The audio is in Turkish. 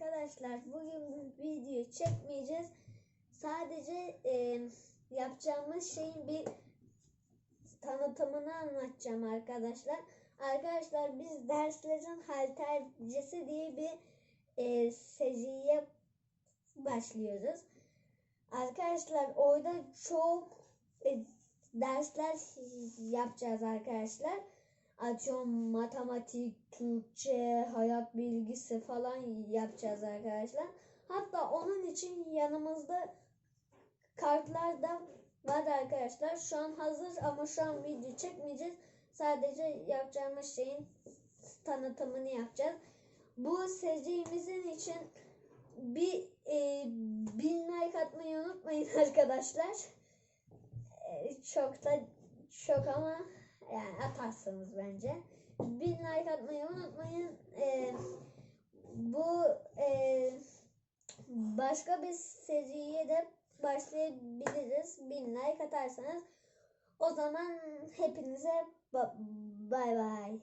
Arkadaşlar bugün video çekmeyeceğiz. Sadece e, yapacağımız şeyin bir tanıtımını anlatacağım arkadaşlar. Arkadaşlar biz derslerin haltercesi diye bir e, seriye başlıyoruz. Arkadaşlar orada çok e, dersler yapacağız arkadaşlar. Atıyorum matematik, Türkçe, hayat bilgisi falan yapacağız arkadaşlar. Hatta onun için yanımızda kartlar da var arkadaşlar. Şu an hazır ama şu an video çekmeyeceğiz. Sadece yapacağımız şeyin tanıtımını yapacağız. Bu serimizin için bir e, bin like atmayı unutmayın arkadaşlar. E, çok da çok ama yani atarsınız bence. Bin like atmayı unutmayın. E, bu e, başka bir seriye de başlayabiliriz. Bin like atarsanız. O zaman hepinize ba- bay bay.